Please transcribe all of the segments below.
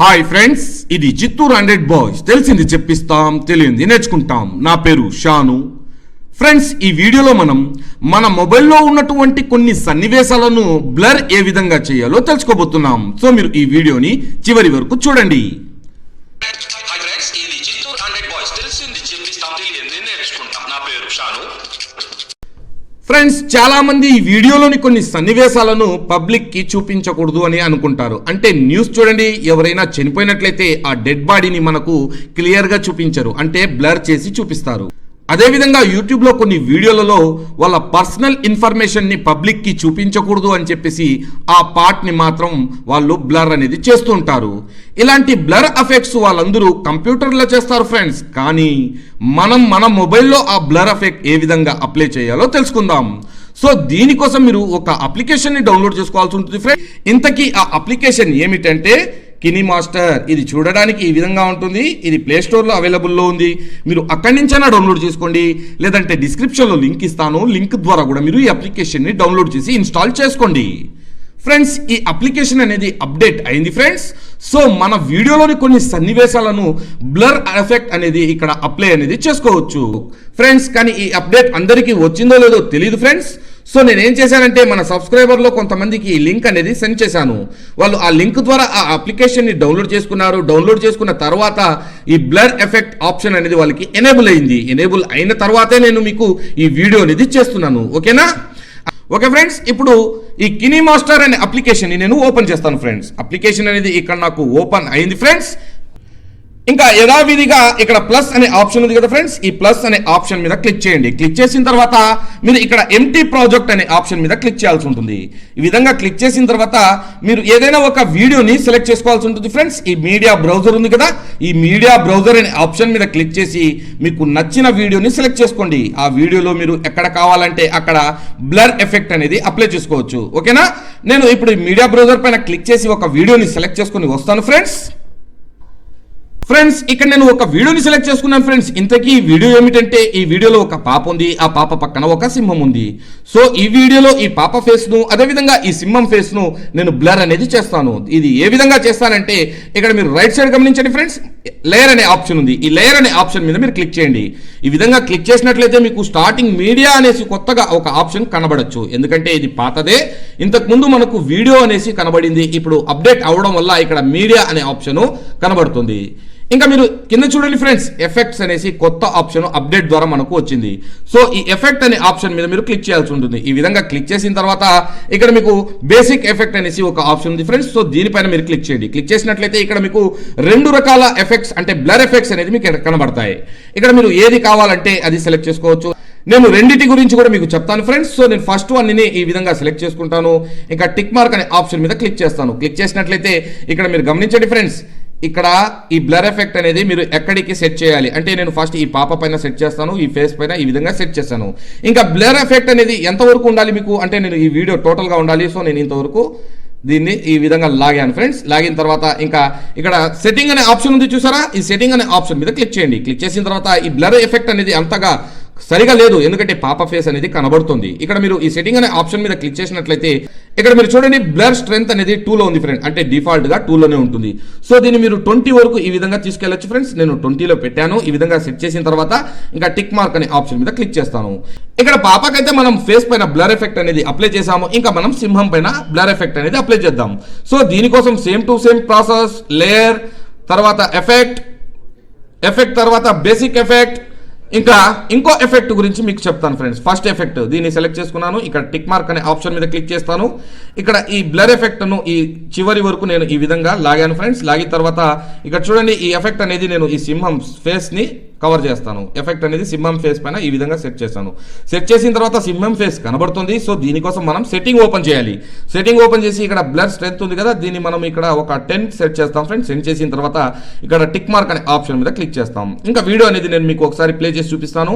Hi friends ఇది Chittoor hundred boys. తెలిసింది చెప్పిస్తాం తెలియంది నేర్చుకుంటాం. నా పేరు షాను. ఫ్రెండ్స్ ఈ వీడియోలో మనం మన మొబైల్లో ఉన్నటువంటి కొన్ని సన్నివేశాలను బ్లర్ ఏ విధంగా చేయాలో తెలుసుకోబోతున్నాం. సో మీరు ఈ వీడియోని చివరి వరకు చూడండి. ఫ్రెండ్స్ చాలా మంది ఈ వీడియోలోని కొన్ని సన్నివేశాలను పబ్లిక్కి చూపించకూడదు అని అనుకుంటారు. అంటే న్యూస్ చూడండి ఎవరైనా చనిపోయినట్లయితే ఆ డెడ్ బాడీని మనకు క్లియర్గా చూపించరు. అంటే బ్లర్ చేసి చూపిస్తారు. అదేవిధంగా యూట్యూబ్లో కొన్ని వీడియోలలో వాళ్ళ పర్సనల్ ఇన్ఫర్మేషన్ని పబ్లిక్కి చూపించకూడదు అని చెప్పేసి ఆ పార్ట్ని మాత్రం వాళ్ళు బ్లర్ అనేది చేస్తూ ఉంటారు. ఇలాంటి బ్లర్ ఎఫెక్ట్స్ వాళ్ళందరూ కంప్యూటర్లో చేస్తారు ఫ్రెండ్స్. కానీ మనం మన మొబైల్లో ఆ బ్లర్ ఎఫెక్ట్ ఏ విధంగా అప్లై చేయాలో తెలుసుకుందాం. సో దీనికోసం మీరు ఒక అప్లికేషన్ని డౌన్లోడ్ చేసుకోవాల్సి ఉంటుంది ఫ్రెండ్ ఇంతకీ ఆ అప్లికేషన్ ఏమిటంటే కినీ మాస్టర్ ఇది చూడడానికి ఈ విధంగా ఉంటుంది. ఇది ప్లే స్టోర్లో అవైలబుల్లో ఉంది. మీరు అక్కడి నుంచైనా డౌన్లోడ్ చేసుకోండి. లేదంటే డిస్క్రిప్షన్లో లింక్ ఇస్తాను. లింక్ ద్వారా కూడా మీరు ఈ అప్లికేషన్ని డౌన్లోడ్ చేసి ఇన్స్టాల్ చేసుకోండి. ఫ్రెండ్స్ ఈ అప్లికేషన్ అనేది అప్డేట్ అయింది ఫ్రెండ్స్. సో మన వీడియోలోని కొన్ని సన్నివేశాలను బ్లర్ ఎఫెక్ట్ అనేది ఇక్కడ అప్లై అనేది చేసుకోవచ్చు. ఫ్రెండ్స్ కానీ ఈ అప్డేట్ అందరికీ వచ్చిందో లేదో తెలియదు ఫ్రెండ్స్. సో నేను ఏం చేశానంటే మన సబ్స్క్రైబర్లో కొంతమందికి ఈ లింక్ అనేది సెండ్ చేశాను. వాళ్ళు ఆ లింక్ ద్వారా ఆ అప్లికేషన్ని డౌన్లోడ్ చేసుకున్నారు. డౌన్లోడ్ చేసుకున్న తర్వాత ఈ బ్లర్ ఎఫెక్ట్ ఆప్షన్ అనేది వాళ్ళకి ఎనేబుల్ అయింది. ఎనేబుల్ అయిన తర్వాతే నేను మీకు ఈ వీడియో అనేది చేస్తున్నాను. ఓకేనా? ఓకే ఫ్రెండ్స్ ఇప్పుడు ఈ కినీ మాస్టర్ అనే అప్లికేషన్ నేను ఓపెన్ చేస్తాను ఫ్రెండ్స్. అప్లికేషన్ అనేది ఇక్కడ నాకు ఓపెన్ అయింది ఫ్రెండ్స్. ఇంకా యథావిధిగా ఇక్కడ ప్లస్ అనే ఆప్షన్ ఉంది కదా ఫ్రెండ్స్. ఈ ప్లస్ అనే ఆప్షన్ మీద క్లిక్ చేయండి. క్లిక్ చేసిన తర్వాత మీరు ఇక్కడ ఎంటీ ప్రాజెక్ట్ అనే ఆప్షన్ మీద క్లిక్ చేయాల్సి ఉంటుంది. ఈ విధంగా క్లిక్ చేసిన తర్వాత మీరు ఏదైనా ఒక వీడియోని సెలెక్ట్ చేసుకోవాల్సి ఉంటుంది ఫ్రెండ్స్. ఈ మీడియా బ్రౌజర్ ఉంది కదా. ఈ మీడియా బ్రౌజర్ అనే ఆప్షన్ మీద క్లిక్ చేసి మీకు నచ్చిన వీడియోని సెలెక్ట్ చేసుకోండి. ఆ వీడియోలో మీరు ఎక్కడ కావాలంటే అక్కడ బ్లర్ ఎఫెక్ట్ అనేది అప్లై చేసుకోవచ్చు. ఓకేనా? నేను ఇప్పుడు మీడియా బ్రౌజర్ పైన క్లిక్ చేసి ఒక వీడియోని సెలెక్ట్ చేసుకొని వస్తాను ఫ్రెండ్స్. ఫ్రెండ్స్ ఇక్కడ నేను ఒక వీడియోని సెలెక్ట్ చేసుకున్నాను ఫ్రెండ్స్ ఇంతకీ ఈ వీడియో ఏమిటంటే ఈ వీడియోలో ఒక పాప ఉంది ఆ పాప పక్కన ఒక సింహం ఉంది. సో ఈ వీడియోలో ఈ పాప ఫేస్ను అదేవిధంగా ఈ సింహం ఫేస్ను నేను బ్లర్ అనేది చేస్తాను. ఇది ఏ విధంగా చేస్తానంటే ఇక్కడ మీరు రైట్ సైడ్ గమనించండి ఫ్రెండ్స్ లేయర్ అనే ఆప్షన్ ఉంది. ఈ లేయర్ అనే ఆప్షన్ మీద మీరు క్లిక్ చేయండి. ఈ విధంగా క్లిక్ చేసినట్లయితే మీకు స్టార్టింగ్ మీడియా అనేసి కొత్తగా ఒక ఆప్షన్ కనబడచ్చు. ఎందుకంటే ఇది పాతదే. ఇంతకు ముందు మనకు వీడియో అనేసి కనబడింది. ఇప్పుడు అప్డేట్ అవడం వల్ల ఇక్కడ మీడియా అనే ఆప్షన్ కనబడుతుంది. ఇంకా మీరు కింద చూడండి ఫ్రెండ్స్ ఎఫెక్ట్స్ అనేసి కొత్త ఆప్షన్ అప్డేట్ ద్వారా మనకు వచ్చింది. సో ఈ ఎఫెక్ట్ అనే ఆప్షన్ మీద మీరు క్లిక్ చేయాల్సి ఉంటుంది. ఈ విధంగా క్లిక్ చేసిన తర్వాత ఇక్కడ మీకు బేసిక్ ఎఫెక్ట్ అనేసి ఒక ఆప్షన్ ఉంది ఫ్రెండ్స్ సో దీనిపైన మీరు క్లిక్ చేయండి. క్లిక్ చేసినట్లయితే ఇక్కడ మీకు రెండు రకాల ఎఫెక్ట్స్ అంటే బ్లర్ ఎఫెక్ట్స్ అనేది మీకు కనబడతాయి. ఇక్కడ మీరు ఏది కావాలంటే అది సెలెక్ట్ చేసుకోవచ్చు. నేను రెండింటి గురించి కూడా మీకు చెప్తాను ఫ్రెండ్స్ సో నేను ఫస్ట్ వన్ని ఈ విధంగా సెలెక్ట్ చేసుకుంటాను. ఇంకా టిక్ మార్క్ అనే ఆప్షన్ మీద క్లిక్ చేస్తాను. క్లిక్ చేసినట్లయితే ఇక్కడ మీరు గమనించండి ఫ్రెండ్స్ ఇక్కడ ఈ బ్లర్ ఎఫెక్ట్ అనేది మీరు ఎక్కడికి సెట్ చేయాలి? అంటే నేను ఫస్ట్ ఈ పాప పైన సెట్ చేస్తాను ఈ ఫేస్ పైన ఈ విధంగా సెట్ చేస్తాను. ఇంకా బ్లర్ ఎఫెక్ట్ అనేది ఎంతవరకు ఉండాలి మీకు? అంటే నేను ఈ వీడియో టోటల్గా ఉండాలి సో నేను ఇంతవరకు దీన్ని ఈ విధంగా లాగాను. ఫ్రెండ్స్ లాగిన తర్వాత ఇంకా ఇక్కడ సెట్టింగ్ అనే ఆప్షన్ ఉంది చూసారా? ఈ సెట్టింగ్ అనే ఆప్షన్ మీద క్లిక్ చేయండి. క్లిక్ చేసిన తర్వాత ఈ బ్లర్ ఎఫెక్ట్ అనేది అంతగా సరిగా లేదు ఎందుకంటే పాప ఫేస్ అనేది కనబడుతుంది. ఇక్కడ మీరు ఈ సెట్టింగ్ అనే ఆప్షన్ మీద క్లిక్ చేసినట్లయితే ఇక్కడ మీరు చూడండి బ్లర్ స్ట్రెంత్ అనేది టూలో ఉంది ఫ్రెండ్ అంటే డిఫాల్ట్గా టూలోనే ఉంటుంది. సో దీన్ని మీరు ట్వంటీ వరకు ఈ విధంగా తీసుకెళ్ళొచ్చు ఫ్రెండ్స్ నేను ట్వంటీలో పెట్టాను. ఈ విధంగా సెట్ చేసిన తర్వాత ఇంకా టిక్ మార్క్ అనే ఆప్షన్ మీద క్లిక్ చేస్తాను. ఇక్కడ పాపకైతే మనం ఫేస్ పైన బ్లర్ ఎఫెక్ట్ అనేది అప్లై చేసాము ఇంకా మనం సింహం పైన బ్లర్ ఎఫెక్ట్ అనేది అప్లై చేద్దాం. సో దీనికోసం same to same process layer తర్వాత ఎఫెక్ట్ ఎఫెక్ట్ తర్వాత బేసిక్ ఎఫెక్ట్ ఇంకా ఇంకో ఎఫెక్ట్ గురించి మీకు చెప్తాను ఫ్రెండ్స్. ఫస్ట్ ఎఫెక్ట్ దీన్ని సెలెక్ట్ చేసుకున్నాను. ఇక్కడ టిక్ మార్క్ అనే ఆప్షన్ మీద క్లిక్ చేస్తాను. ఇక్కడ ఈ బ్లర్ ఎఫెక్ట్ను ఈ చివరి వరకు నేను ఈ విధంగా లాగాను ఫ్రెండ్స్. లాగిన తర్వాత ఇక్కడ చూడండి ఈ ఎఫెక్ట్ అనేది నేను ఈ సింహం ఫేస్ని కవర్ చేస్తాను. ఎఫెక్ట్ అనేది సింహం ఫేస్ పైన ఈ విధంగా సెట్ చేస్తాను. సెట్ చేసిన తర్వాత సింహం ఫేస్ కనబడుతుంది. సో దీనికోసం మనం సెట్టింగ్ ఓపెన్ చేయాలి. సెట్టింగ్ ఓపెన్ చేసి ఇక్కడ బ్లర్ స్ట్రెంత్ ఉంది కదా దీన్ని మనం ఇక్కడ ఒక టెన్ సెట్ చేస్తాం ఫ్రెండ్స్ సెట్ చేసిన తర్వాత ఇక్కడ టిక్ మార్క్ అనే ఆప్షన్ మీద క్లిక్ చేస్తాం. ఇంకా వీడియో అనేది నేను మీకు ఒకసారి ప్లే చేసి చూపిస్తాను.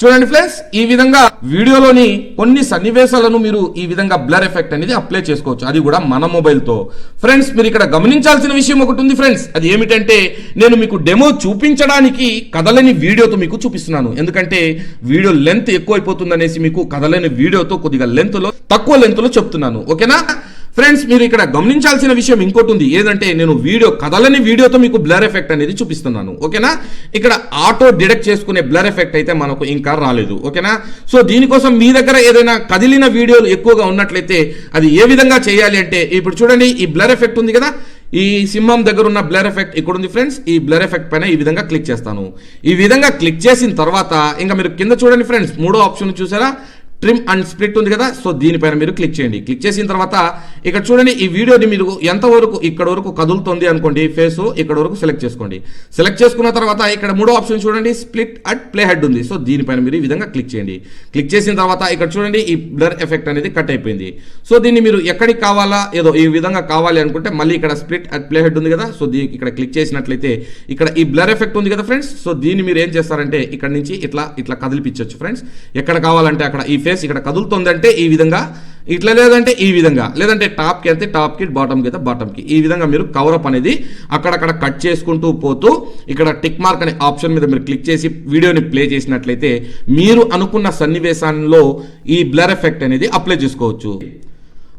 చూడండి ఫ్రెండ్స్ ఈ విధంగా వీడియోలోని కొన్ని సన్నివేశాలను మీరు ఈ విధంగా బ్లర్ ఎఫెక్ట్ అనేది అప్లై చేసుకోవచ్చు. అది కూడా మన మొబైల్తో ఫ్రెండ్స్ మీరు ఇక్కడ గమనించాల్సిన విషయం ఒకటి ఉంది ఫ్రెండ్స్. అది ఏమిటంటే నేను మీకు డెమో చూపించడానికి కదలని వీడియోతో మీకు చూపిస్తున్నాను. ఎందుకంటే వీడియో లెంత్ ఎక్కువైపోతుందనేసి మీకు కదలని వీడియోతో కొద్దిగా లెంత్లో తక్కువ లెంత్లో చెప్తున్నాను. ఓకేనా? ఫ్రెండ్స్ మీరు ఇక్కడ గమనించాల్సిన విషయం ఇంకోటి ఉంది. ఏదంటే నేను వీడియో కదలని వీడియోతో మీకు బ్లర్ ఎఫెక్ట్ అనేది చూపిస్తున్నాను. ఓకేనా? ఇక్కడ ఆటో డిడక్ట్ చేసుకునే బ్లర్ ఎఫెక్ట్ అయితే మనకు ఇంకా రాలేదు. ఓకేనా? సో దీనికోసం మీ దగ్గర ఏదైనా కదిలిన వీడియోలు ఎక్కువగా ఉన్నట్లయితే అది ఏ విధంగా చేయాలి అంటే ఇప్పుడు చూడండి ఈ బ్లర్ ఎఫెక్ట్ ఉంది కదా? ఈ సింహం దగ్గర ఉన్న బ్లర్ ఎఫెక్ట్ ఇక్కడ ఉంది ఫ్రెండ్స్. ఈ బ్లర్ ఎఫెక్ట్ పైన ఈ విధంగా క్లిక్ చేస్తాను. ఈ విధంగా క్లిక్ చేసిన తర్వాత ఇంకా మీరు కింద చూడండి ఫ్రెండ్స్ మూడో ఆప్షన్ చూసారా? ట్రిమ్ అండ్ స్ప్లిట్ ఉంది కదా సో దీనిపైన మీరు క్లిక్ చేయండి. క్లిక్ చేసిన తర్వాత ఇక్కడ చూడండి ఈ వీడియోని మీరు ఎంతవరకు ఇక్కడ వరకు కదులుతుంది అనుకోండి ఫేస్ ఇక్కడ వరకు సెలెక్ట్ చేసుకోండి. సెలెక్ట్ చేసుకున్న తర్వాత ఇక్కడ మూడో ఆప్షన్ చూడండి స్ప్లిట్ అట్ ప్లే హెడ్ ఉంది. సో దీనిపైన మీరు ఈ విధంగా క్లిక్ చేయండి. క్లిక్ చేసిన తర్వాత ఇక్కడ చూడండి ఈ బ్లర్ ఎఫెక్ట్ అనేది కట్ అయిపోయింది. సో దీన్ని మీరు ఎక్కడికి కావాలా ఏదో ఈ విధంగా కావాలి అనుకుంటే మళ్ళీ ఇక్కడ స్ప్లిట్ అట్ ప్లే హెడ్ ఉంది కదా సో దీనికి ఇక్కడ క్లిక్ చేసినట్లయితే ఇక్కడ ఈ బ్లర్ ఎఫెక్ట్ ఉంది కదా ఫ్రెండ్స్ సో దీన్ని మీరు ఏం చేస్తారంటే ఇక్కడ నుంచి ఇట్లా ఇట్లా కదిలిపించవచ్చు ఫ్రెండ్స్ ఎక్కడ కావాలంటే అక్కడ ఈ ఫేస్ ఇక్కడ కదులుతుందంటే ఈ విధంగా ఇట్లా లేదంటే ఈ విధంగా లేదంటే టాప్కి అయితే టాప్కి బాటమ్కి అయితే బాటమ్కి ఈ విధంగా మీరు కవరప్ అనేది అక్కడక్కడ కట్ చేసుకుంటూ పోతూ ఇక్కడ టిక్ మార్క్ అనే ఆప్షన్ మీద మీరు క్లిక్ చేసి వీడియోని ప్లే చేసినట్లయితే మీరు అనుకున్న సన్నివేశాల్లో ఈ బ్లర్ ఎఫెక్ట్ అనేది అప్లై చేసుకోవచ్చు.